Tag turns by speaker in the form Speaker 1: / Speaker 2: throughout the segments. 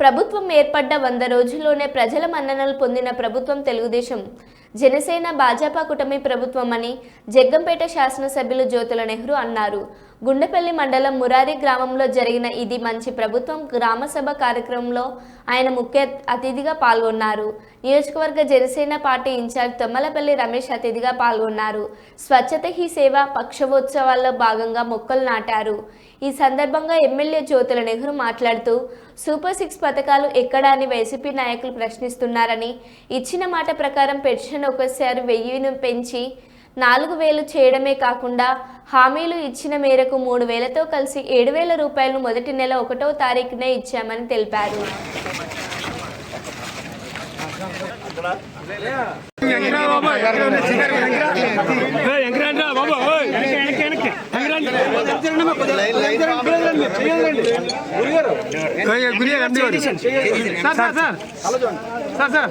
Speaker 1: ప్రభుత్వం ఏర్పడ్డ వంద రోజుల్లోనే ప్రజల మన్ననలు పొందిన ప్రభుత్వం తెలుగుదేశం. జనసేన భాజపా కూటమి ప్రభుత్వం అని జగ్గంపేట శాసనసభ్యులు జ్యోతుల నెహ్రూ అన్నారు. గుండెపల్లి మండలం మురారి గ్రామంలో జరిగిన ఇది మంచి ప్రభుత్వం గ్రామసభ కార్యక్రమంలో ఆయన ముఖ్య అతిథిగా పాల్గొన్నారు. నియోజకవర్గ జనసేన పార్టీ ఇన్ఛార్జ్ తొమ్మలపల్లి రమేష్ అతిథిగా పాల్గొన్నారు. స్వచ్ఛత హీ సేవ పక్షవోత్సవాల్లో భాగంగా మొక్కలు నాటారు. ఈ సందర్భంగా ఎమ్మెల్యే జ్యోతుల నెహ్రూ మాట్లాడుతూ సూపర్ సిక్స్ పథకాలు ఎక్కడా అని వైసీపీ నాయకులు ప్రశ్నిస్తున్నారని ఇచ్చిన మాట ప్రకారం పెన్షన్ ఒకసారి వెయ్యిను పెంచి నాలుగు వేలు చేయడమే కాకుండా హామీలు ఇచ్చిన మేరకు మూడు వేలతో కలిసి ఏడు వేల రూపాయలు మొదటి నెల ఒకటో తారీఖునే ఇచ్చామని తెలిపారు.
Speaker 2: Sir sir sir. Sir sir.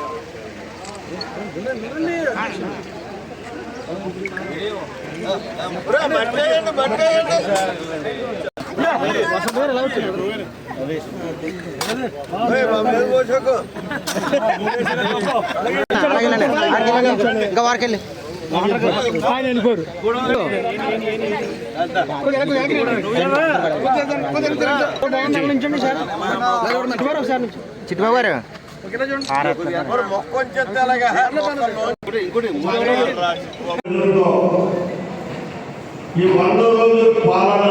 Speaker 3: ఇంకా వారికెళ్ళి
Speaker 2: ఆయన వెళ్ళిపోరు
Speaker 3: చిట్టుబాబు గారు
Speaker 4: ఈ వంద రోజుల పాలన.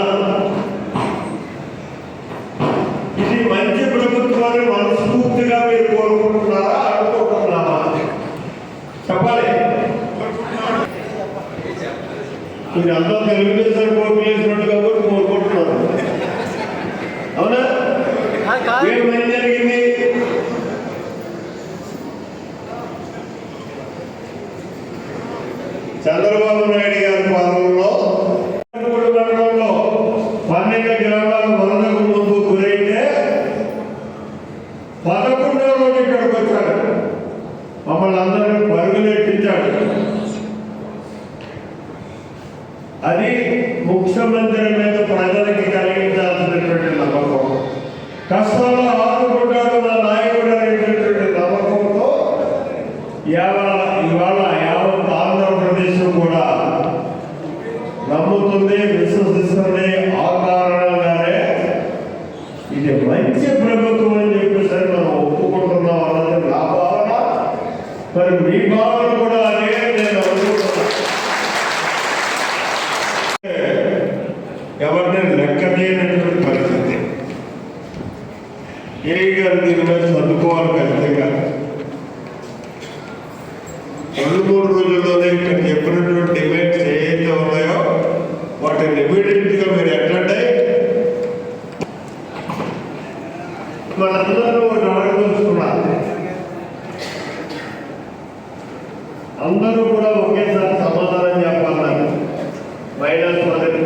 Speaker 4: ఇది మంచి ప్రభుత్వాన్ని మనస్ఫూర్తిగా మీరు కోరుకుంటున్నారా? అనుకుంటున్నారా? చెప్పాలి. మీరు అంతా తెలుగుదేశం కోర్టు వేసినట్టు కాబట్టి చంద్రబాబు నాయుడు గారి పాలనలో మండలంలో పన్నెండు గ్రామాలు వరదకు ముందు గురైతే పదకొండవ రోజు ఇక్కడికి వచ్చాడు. మమ్మల్ని అందరూ పరుగులెట్టించాడు అది ముఖ్యమంత్రి మీద ప్రజలకి కలిగించాల్సినటువంటి నమ్మకం. కష్టంలో ఆదుకుంటాడు నా నాయకుడు అనేటటువంటి నమ్మకంతో ఇవాళ ఇవాళ కూడా నమ్ముతుంది విశ్వసిస్తుంది ఆ కారణంగానే ఇది మంచి ప్రభుత్వం అని చెప్పేసరి మనం ఒప్పుకుంటున్నాం అన్నది నా భావన. మరి మీ భావన కూడా అదే నేను ఎవరిని లెక్క చేయనటువంటి పరిస్థితి. ఏ గారు దీని మీద చదువుకోవాలి ఖచ్చితంగా. రెండు మూడు రోజుల అందరూ కూడా ఒకేసారి సమాధానం చెప్పాలని. వైరస్ మొదటి